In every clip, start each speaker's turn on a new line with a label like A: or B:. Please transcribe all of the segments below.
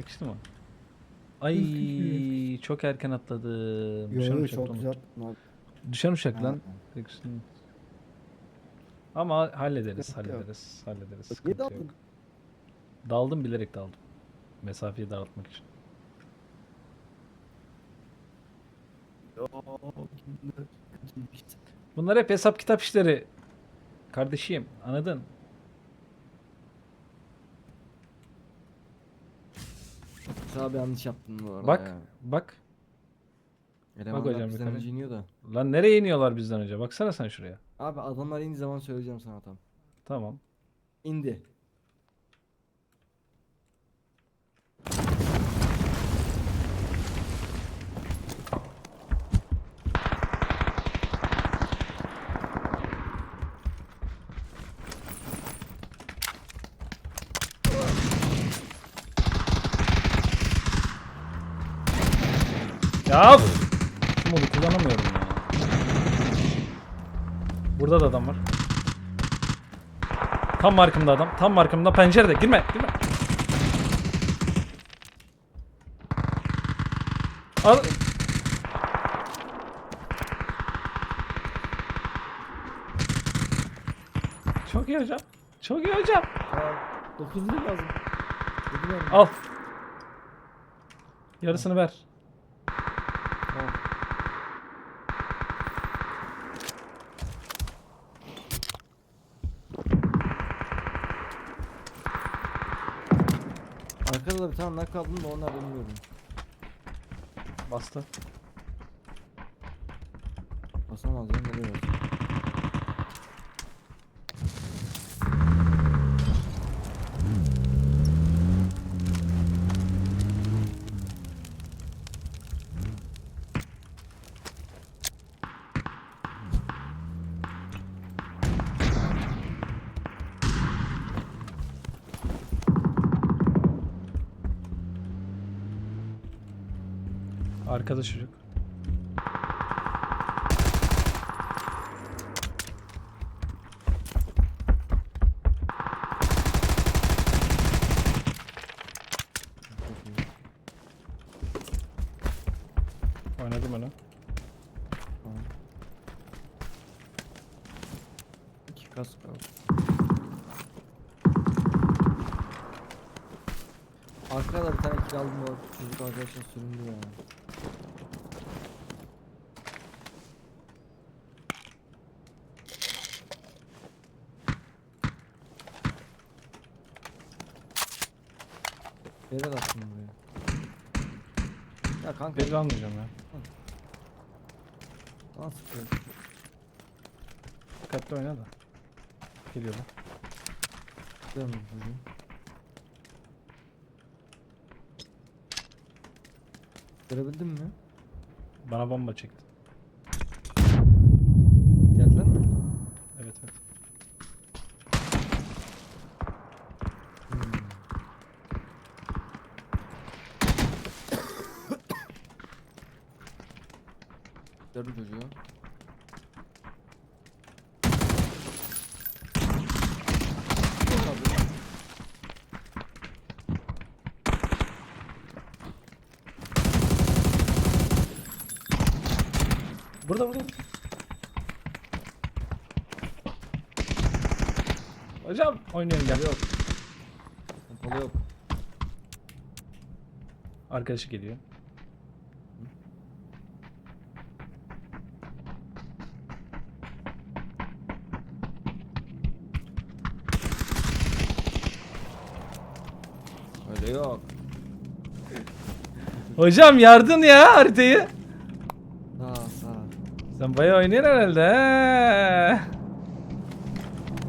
A: Yakıştı mı? Ay çok erken atladım. Düşen
B: Yo,
A: uçak
B: çok
A: lan.
B: güzel.
A: Düşen uçak lan. Yakıştı. Ama hallederiz,
B: Sıkıntı yok.
A: hallederiz, hallederiz.
B: Niye
A: Sıkıntı yok.
B: daldın?
A: Daldım bilerek daldım. Mesafeyi daraltmak için. Bunlar hep hesap kitap işleri. Kardeşim, anladın?
C: Abi yanlış yaptın bu arada
A: Bak,
C: ya.
A: bak.
C: Elemanlar
A: hocam
C: bizden
A: yukarı.
C: önce iniyor da.
A: Lan nereye iniyorlar bizden önce? Baksana sen şuraya.
C: Abi adamlar indiği zaman söyleyeceğim sana tam.
A: Tamam.
C: İndi.
A: Ya of! Şu modu kullanamıyorum ya. Burada da adam var. Tam markımda adam. Tam markımda pencerede. Girme, girme. Al. Çok iyi hocam. Çok iyi hocam.
C: Aa, 9 lira lazım. Ver.
A: Al. Yarısını ver.
C: Arkada da bir tane nak aldım da onlar bilmiyorum.
A: Bastı.
C: Basamaz ya nereye?
A: Arkada çocuk. Oynadım onu.
C: İki kask kaldı. Arkada da bir tane aldım o çocuk arkadaşlar süründü ya. Nereye attın buraya? Ya kanka
A: Belli almayacağım ya.
C: bana sıkıyor.
A: Dikkatli oyna da. Geliyorlar.
C: Dönme çocuğum. Görebildin mi?
A: Bana bomba çekti.
C: Geldiler mi?
A: Evet evet.
C: Hmm. Gördüm çocuğu.
A: Burada burada. Hocam oynuyorum gel.
C: Yok. Pompalı yok.
A: Arkadaşı geliyor.
C: Öyle yok.
A: Hocam yardın ya haritayı.
C: Sağ sağ.
A: Sen bayağı oynuyorsun herhalde he.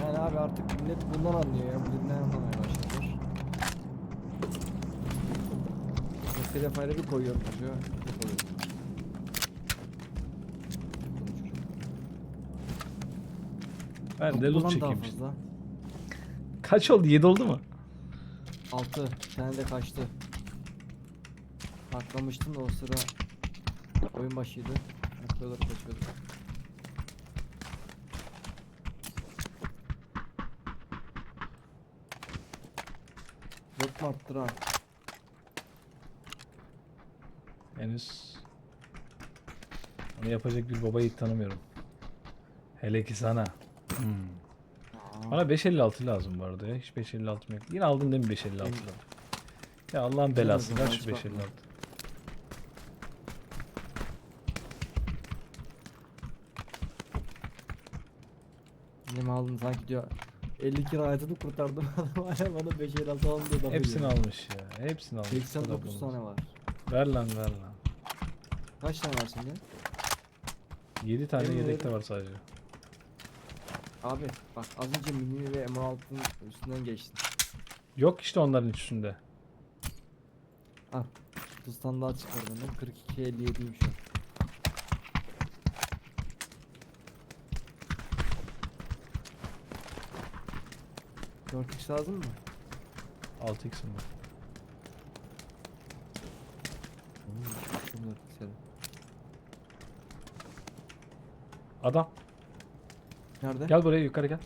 C: Yani abi artık millet bundan anlıyor ya. Bundan anlamaya başladılar. Mesele fayda bir koyuyorum çocuğa. Yok oluyor.
A: Ben de loot
C: bundan daha
A: çekeyim. işte.
C: fazla.
A: Kaç oldu? 7 oldu mu?
C: 6. Bir tane de kaçtı. Patlamıştım da o sıra oyun başıydı. Yapıyorlar kaçıyordu. Yok mu arttıran?
A: Henüz onu yapacak bir babayı tanımıyorum. Hele ki sana. Hmm. Bana 556 lazım bu arada ya. Hiç 556 yok. Yine aldın değil mi 556
C: Benim-
A: Ya Allah'ın belası ver şu 556.
C: Benim aldım sanki diyor. 50 kira hayatını kurtardım adam hala bana 5 el altı alın diyor.
A: Hepsini almış ya. Hepsini almış.
C: 89
A: Kadar
C: tane var.
A: Ver lan ver lan.
C: Kaç tane var şimdi?
A: 7 tane
C: Yemin
A: yedekte var sadece.
C: Abi bak az önce mini ve M16'nın üstünden geçtin.
A: Yok işte onların üstünde.
C: Al. Bu standart çıkardım ben 42 57'yim şu an. Dört x lazım mı?
A: 6x'im var. Adam
C: Nerede?
A: gel buraya yukarı gel.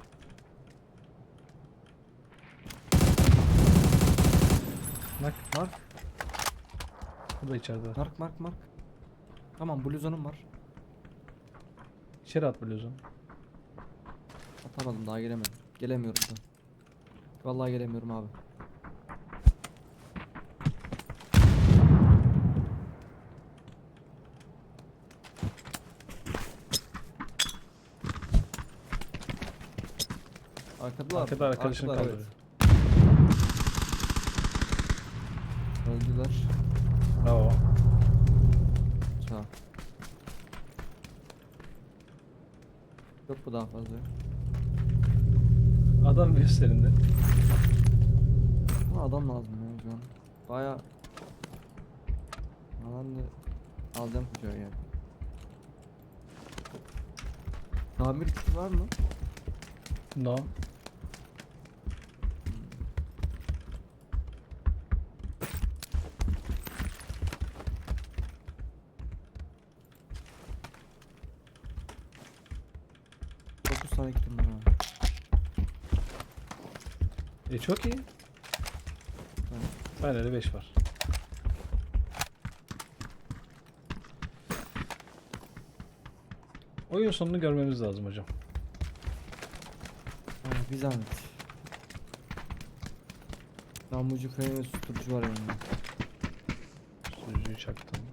A: Bak
C: Mark,
A: burada içeride. var.
C: mark, mark, mark. Tamam bluzonum var.
A: İçeri at bluzunu.
C: Atamadım daha gelemedim. Gelemiyorum da. Vallahi gelemiyorum abi. Arkadalar.
A: Arkada arkadaşını kaldırıyor.
C: evet. Öldüler.
A: Bravo.
C: Sağ. Yok bu daha fazla.
A: Adam gösterinde.
C: Ama adam lazım ya şu an. Baya Alan da alacağım kucağa yani. Tamir kiti var mı?
A: No.
C: Dokuz tane kitim var abi.
A: E çok iyi. Bende de 5 var. Oyun sonunu görmemiz lazım hocam.
C: Abi bir zahmet. Dambucu kaya ve susturucu var yanında.
A: Sürücüyü çaktım.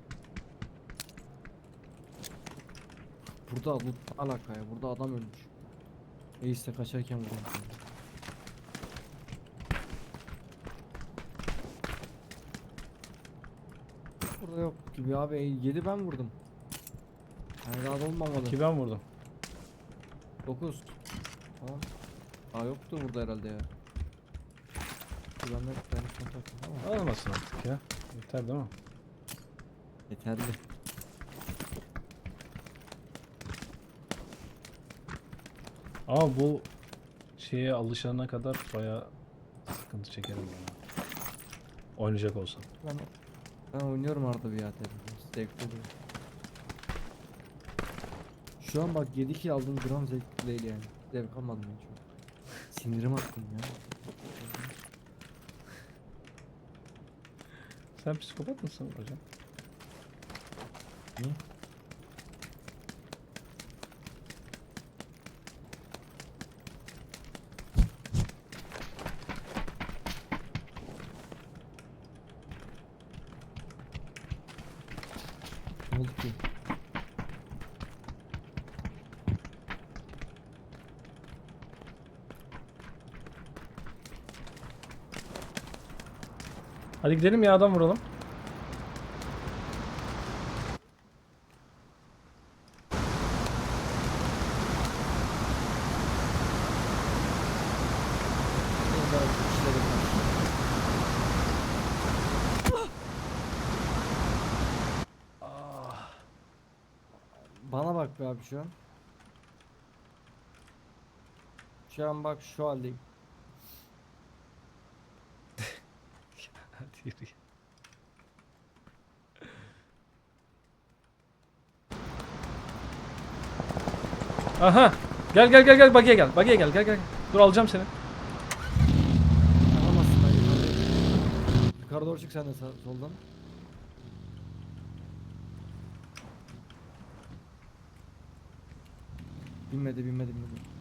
C: Burada loot alaka ya. Burada adam ölmüş. Reis de kaçarken vurdum. Burada yok gibi abi. 7 ben vurdum. Da olmamalı.
A: Ki ben vurdum.
C: 9. Tamam. Aa yoktu burada herhalde ya. Dur Ben kontak ama
A: Almasın artık ya. Yeter değil mi?
C: yeterli.
A: Ama bu şeye alışana kadar baya sıkıntı çekerim ben. Oynayacak olsam.
C: Ben, ben oynuyorum arada bir ya tabii. Zevkli oluyor. Şu an bak 7 kill aldım gram zevkli değil yani. Zevk almadım ben çok. Sinirim attım ya.
A: Sen psikopat mısın hocam?
C: Niye? Ne oldu ki?
A: Hadi gidelim ya adam vuralım.
C: Bana bak be abi şu an. Şu an bak şu haldeyim.
A: Siri. Aha. Gel gel gel gel bagiye gel. Bagiye gel gel gel. Dur alacağım seni.
C: Alamazsın hayır. Yukarı doğru çık sen de soldan. Binmedi binmedi binmedi.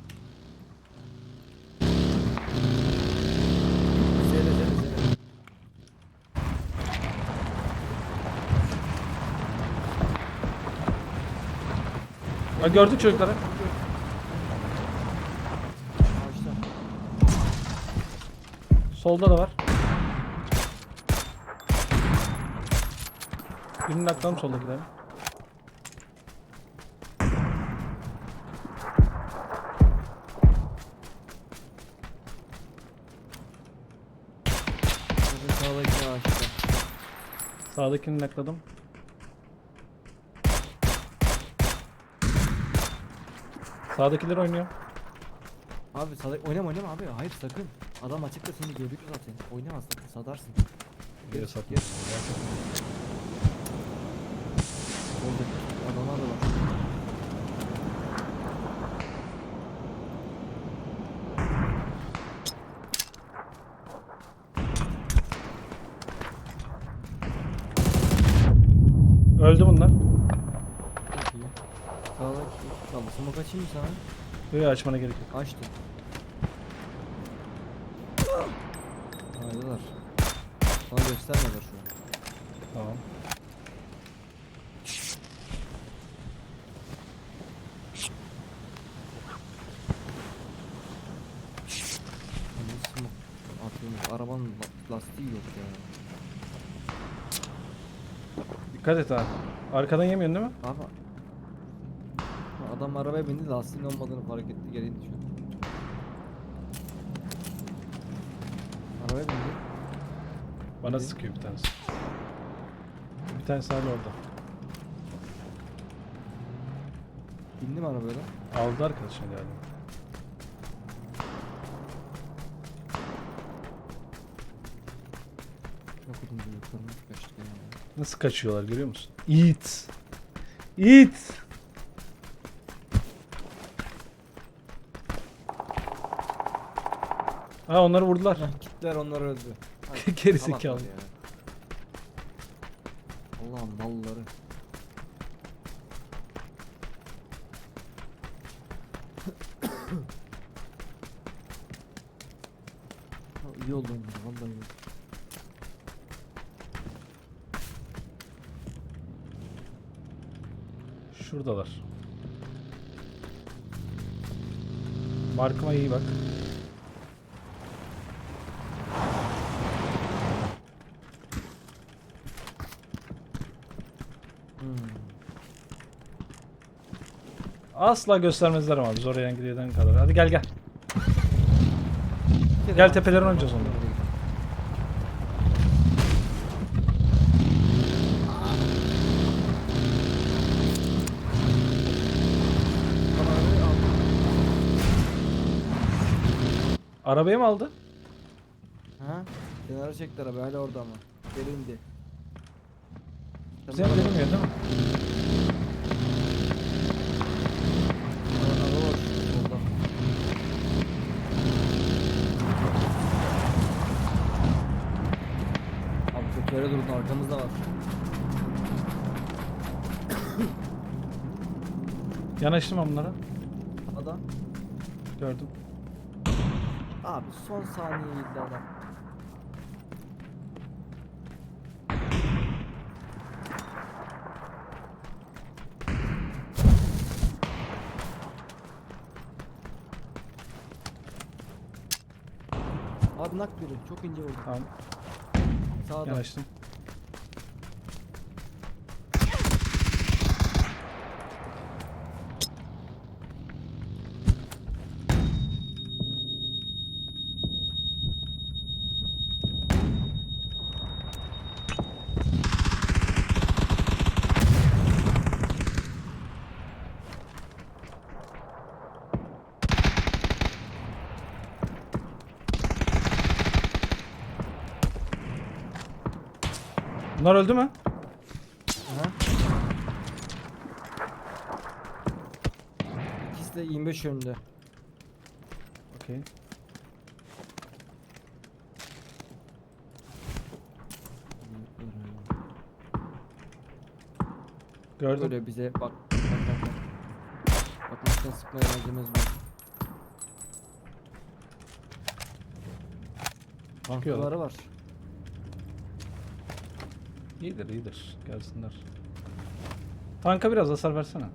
A: Ha, gördük çocukları.
C: Ağaçta.
A: Solda da var. Birinin aklım soldakilerin. Sağdakini nakladım. Sağdakiler oynuyor.
C: Abi sağdaki oynama oynama abi. Hayır sakın. Adam açıkta seni görüyor zaten. Oynama sakın sadarsın.
A: Geri sat.
C: Geri. Oradaki adamlar da var.
A: Öldü bunlar.
C: Çok iyi. Sağdaki kaldı. Smoke açayım mı sana?
A: Böyle açmana gerek yok.
C: Açtım. Hayırlar. Bana göstermiyorlar şu an.
A: Tamam.
C: Hani smoke atıyormuş. Arabanın la- lastiği yok ya.
A: Dikkat et ha. Arkadan yemiyorsun değil mi?
C: Abi Adam arabaya bindi lastiğin olmadığını fark etti geri indi şu an. Arabaya bindi.
A: Bana
C: İyi.
A: sıkıyor bir tanesi. Bir tanesi hala orada.
C: Bindi mi arabaya da?
A: Aldı arkadaşını galiba.
C: Çok uzun bir yukarıma kaçtı ya.
A: Nasıl kaçıyorlar görüyor musun? Eat. Eat. Ha onları vurdular.
C: Kitler onları öldü.
A: Geri
C: salaklar
A: zekalı.
C: ya. Allah'ım malları. Ha, iyi oldu onlar, vallahi iyi oldu.
A: Şuradalar. Markıma iyi bak.
C: Hmm.
A: Asla göstermezler ama biz oraya gidene kadar. Hadi gel gel. Gel tepelerini oynayacağız onları.
C: Arabayı
A: mı aldı?
C: Ha? Kenara çekti araba hala orada ama. Geri indi.
A: Bize gelmiyor değil mi?
C: Araba var solda. Abi çok yere durun arkamızda var.
A: Yanaştım ben bunlara.
C: Adam.
A: Gördüm.
C: Abi son saniye gitti adam. Abi nak biri çok ince vurdu.
A: Tamam.
C: Sağda.
A: Yanaştım. Bunlar öldü mü?
C: Aha. İkisi de 25 yönünde.
A: Okey. Gördüm.
C: Böyle bize bak. Bak bak bak. Bak bak. Uzaktan sıkmaya malzemez bu.
A: Çıkıyorlar.
C: Tankları var.
A: İyidir iyidir. Gelsinler. Tanka biraz hasar versene.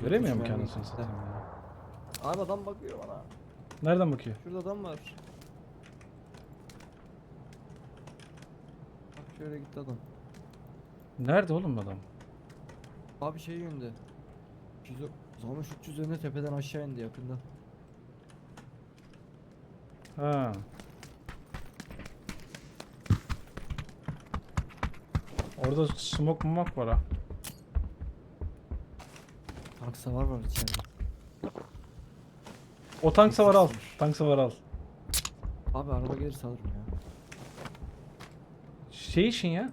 A: Göremiyorum kendisini
C: gitti.
A: satayım ya.
C: Abi adam bakıyor bana.
A: Nereden bakıyor?
C: Şurada adam var. Bak şöyle gitti adam.
A: Nerede oğlum adam?
C: Abi şey yönde. 300 Zaman 300 önüne tepeden aşağı indi yakında.
A: Ha. Orada smoke mumak var ha.
C: Tank savar var içeride.
A: O tank savar al. Tank savar al.
C: Abi araba gelirse alırım ya.
A: Şey için ya.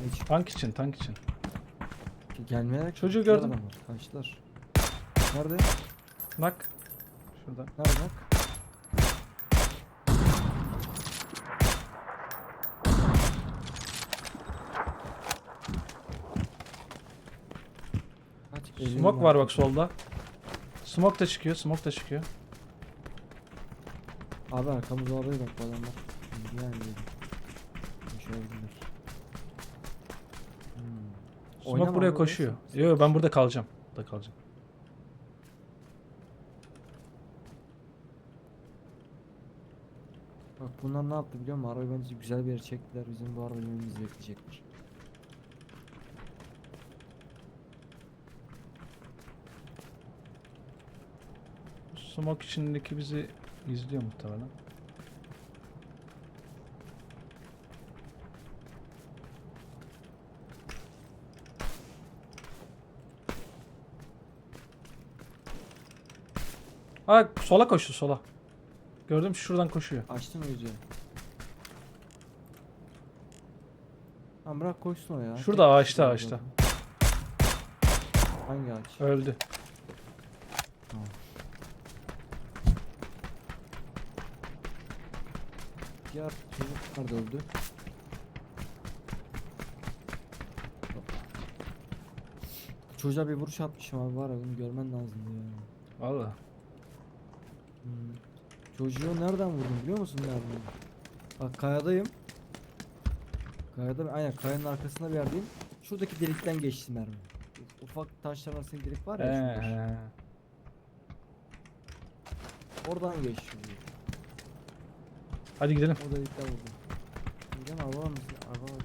C: Ne için?
A: Tank için, tank için.
C: Gelmeyerek
A: Çocuğu gördüm.
C: Kaçtılar. Nerede?
A: Nak. Şurada.
C: Nerede bak? Elli
A: Smoke var bak solda. Smoke da çıkıyor, smoke da çıkıyor.
C: Abi arkamızda olabilir bak bu adamlar. Yani. Koşabilirler. Hmm.
A: Smoke
C: Oynama
A: buraya
C: abi,
A: koşuyor.
C: orası.
A: Yo yo, ben burada kalacağım. Burada kalacağım.
C: Bak bunlar ne yaptı biliyor musun? Arabayı bence güzel bir yere çektiler. Bizim bu arabayı yönümüzü bekleyecekler.
A: Smoke içindeki bizi izliyor muhtemelen. Ha sola koştu sola. Gördüm şuradan koşuyor.
C: Açtın mı yüzüğü? Tamam bırak koşsun o ya.
A: Şurada,
C: Tek
A: ağaçta, ağaçta.
C: Hangi ağaç?
A: Öldü.
C: Tamam. Diğer çocuk nerede öldü? Çocuğa bir vuruş atmışım abi var ya bunu görmen lazım ya.
A: Valla.
C: Hmm. Çocuğu nereden vurdum biliyor musun nereden? Bak kayadayım. Kayada aynen kayanın arkasında bir yerdeyim. Şuradaki delikten geçti mermi. Ufak taşlar arasında delik var ya. Şurada.
A: he.
C: Oradan geçti.
A: Hadi gidelim.
C: O delikten vurdum. Gidelim araba var mı? Araba var.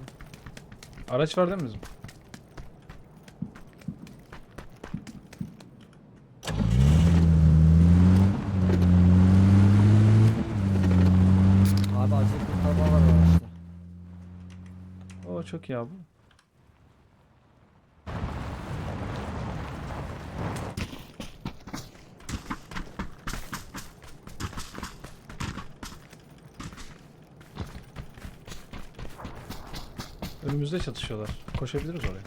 A: Araç var değil mi bizim?
C: Abi acil kurtarma var araçta.
A: Oo çok iyi abi. Önümüzde çatışıyorlar. Koşabiliriz oraya.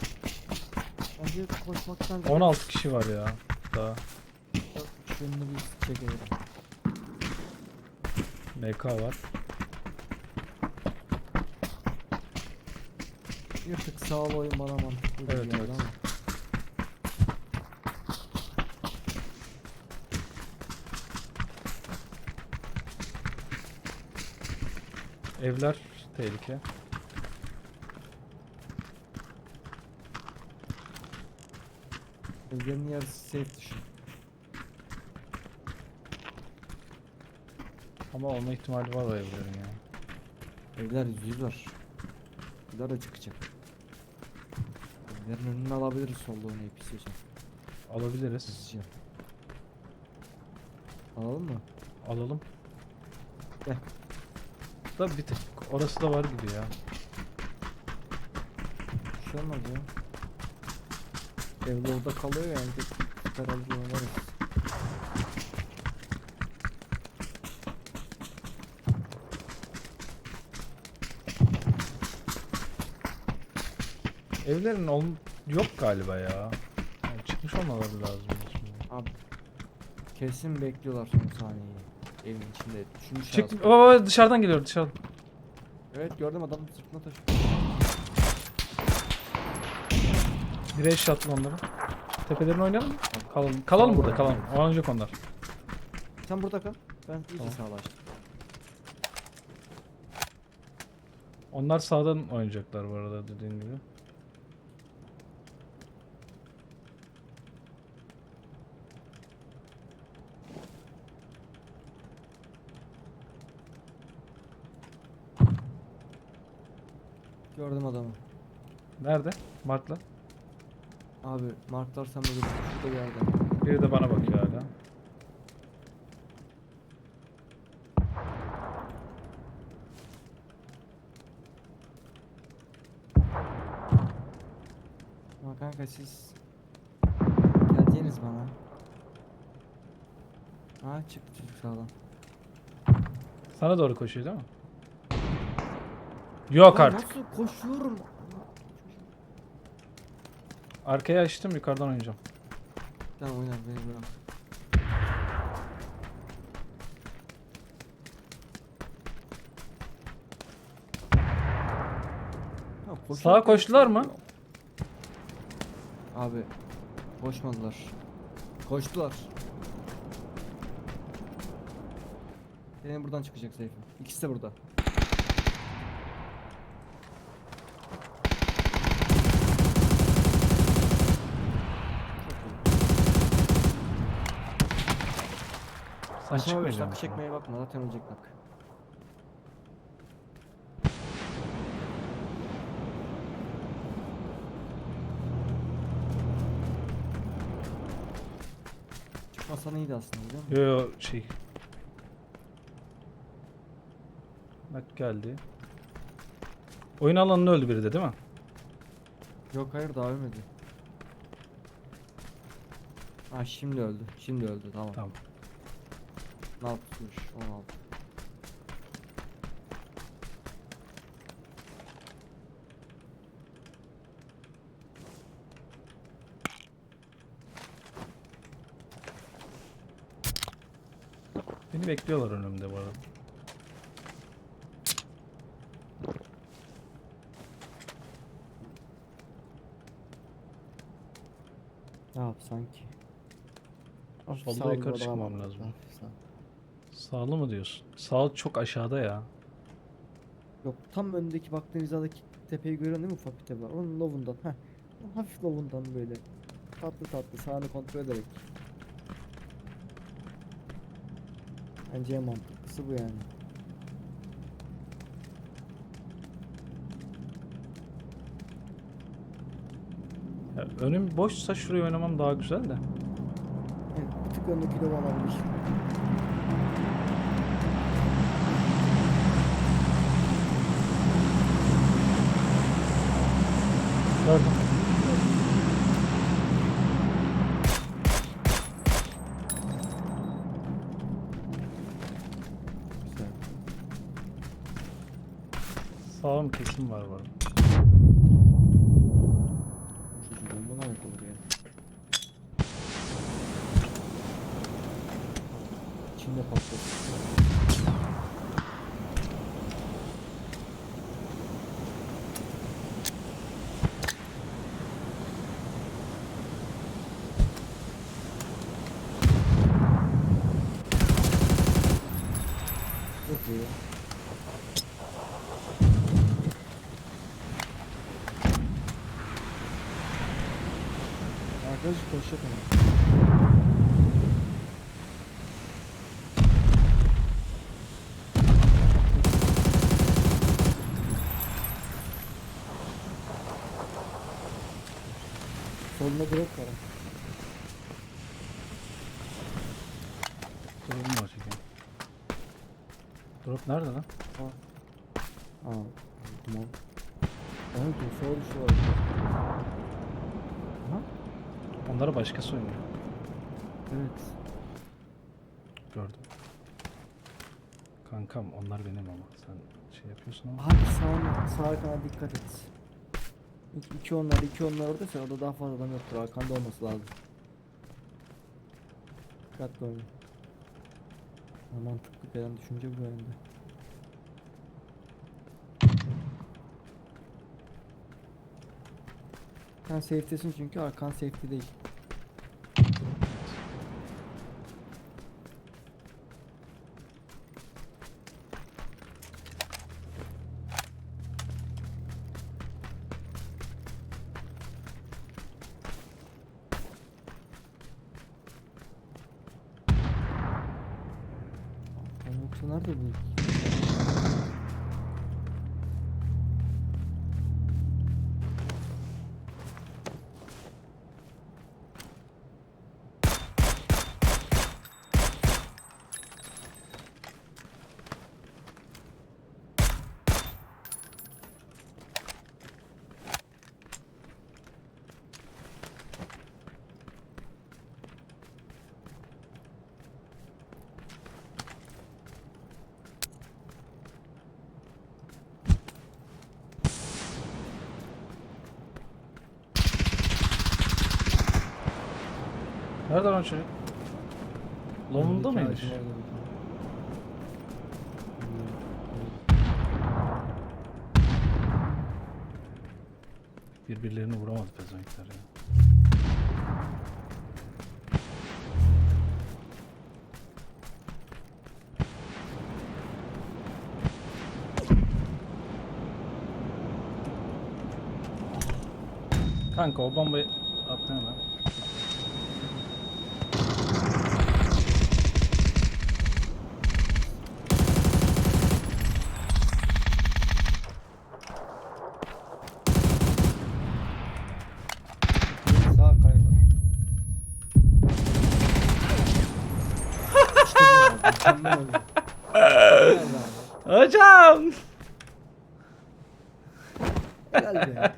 C: Bence koşmaktan
A: 16 kişi var ya. Daha.
C: Şunu bir çekelim.
A: MK var.
C: Bir tık sağlı oyun bana mantıklı
A: Evet,
C: geldi
A: evet.
C: ama.
A: Evler tehlike.
C: Evlerin yarısı safe dışı.
A: Ama olma ihtimali var o evlerin ya.
C: Evler yüz var. Evler de çıkacak. Evlerin önünü alabiliriz solda oynayıp istiyorsan.
A: Alabiliriz.
C: Hızlıca. Alalım mı?
A: Alalım.
C: Gel.
A: Da bir tık orası da var gibi ya.
C: Bir şey olmaz ya. Evde orada kalıyor yani. Süper alıcı oynarız.
A: Evlerin ol yok galiba ya. Yani çıkmış olmaları lazım. şimdi.
C: Abi kesin bekliyorlar son saniyeyi. Evin içinde. Düşünmüş
A: Çıktı.
C: lazım.
A: Baba dışarıdan geliyor dışarıdan.
C: Evet gördüm adam sırtına taşıyor.
A: Bir eş attım onları. Tepelerini oynayalım mı? Kalalım, kalalım burada kalalım. Oynayacak onlar.
C: Sen burada kal. Ben iyice
A: Tamam.
C: sağlaştım.
A: Onlar sağdan oynayacaklar bu arada dediğin gibi.
C: Gördüm adamı.
A: Nerede? Mark'la.
C: Abi marklar sen böyle şurada bir yerde.
A: Biri de bana bakıyor hala.
C: Ama kanka siz geleceğiniz bana. Ha çıktı çocuk sağdan.
A: Sana doğru koşuyor değil mi? Yok
C: Ya
A: artık.
C: Nasıl koşuyorum?
A: Arkaya açtım yukarıdan oynayacağım.
C: Tamam oynar beni bırak. Ya
A: Sağa koştular mı?
C: Abi koşmadılar. Koştular. Benim buradan çıkacak Seyfi. İkisi de burada.
A: Sen
C: Aşağı
A: çıkmayacaksın.
C: dakika çekmeye bakma zaten ölecek bak. Çıkmasan iyiydi aslında biliyor musun?
A: Yo yo şey. Bak geldi. Oyun alanında öldü biri de değil mi?
C: Yok hayır daha ölmedi. Ha şimdi öldü. Şimdi öldü tamam.
A: Tamam.
C: Ne yapmış? 16.
A: Beni bekliyorlar önümde bu arada.
C: Ne yapsan ki?
A: Solda yukarı çıkmam lazım.
C: Sağ.
A: Sağlı mı diyorsun? Sağ çok aşağıda ya.
C: Yok tam öndeki baktığın hizadaki tepeyi görüyorsun değil mi ufak bir tepe var. Onun lovundan. Heh. Hafif lovundan böyle. Tatlı tatlı sağını kontrol ederek. Bence en mantıklısı bu yani.
A: ya önüm boşsa şuraya oynamam daha güzel de.
C: Evet, bir tık öndeki lov alabilir.
A: Gördüm.
C: Güzel.
A: Sağım kesim var var.
C: Çocuğu bomba ne olur ya. İçinde patladı. Çok iyi. Ama. Solunda drop var.
A: Drop'um var çünkü. Drop nerede lan?
C: Aa, duman. Evet, o soğuk şu var.
A: Onları başkası oynuyor.
C: evet.
A: Gördüm. Kankam onlar benim ama sen şey yapıyorsun ama.
C: Abi sağ, sağ arkana dikkat et. İki, iki onlar, iki onlar orada sen orada daha fazla adam yoktur. Arkanda olması lazım. Dikkatli oyna. Mantıklı gelen düşünce bu yönde. Sen safe'tesin çünkü arkan safety değil. Arkan yoksa nerede bu?
A: Nerede lan çocuk?
C: Öndeki
A: mıymış? Birbirlerini vuramadı pezevenkler ya. Kanka o bombayı attın hemen.
C: Sağ kay var. işte bu abi. Mükemmel oldu. Gel abi.
A: Hocam!
C: Gel be.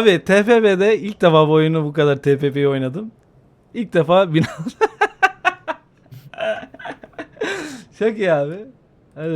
A: Abi TFB'de ilk defa bu oyunu bu kadar TFB'yi oynadım. İlk defa bina... Çok iyi abi.